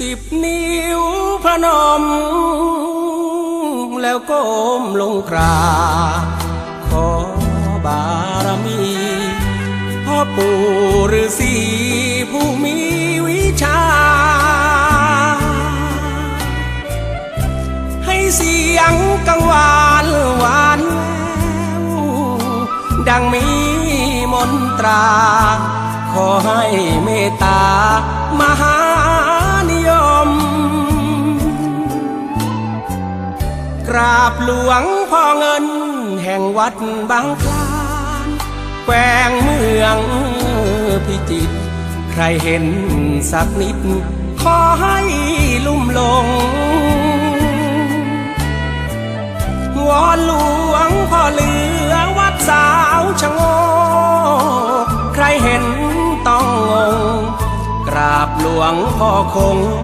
สิบนิ้วพนม แล้วก้มลงกราขอบารมีพ่อปู่ฤาษีผู้มีวิชา ให้เสียงกังวานหวานแววดังมีมนตรา ขอให้เมตตามหา กราบหลวงพ่อเงิน แห่งวัดบางคลานแกวงเมืองพิจิตรใครเห็นสักนิด ขอให้ลุ่มลง วอนหลวงพ่อเหลือวัดสาวชะโงกใครเห็นต้องงงกราบหลวงพ่อคง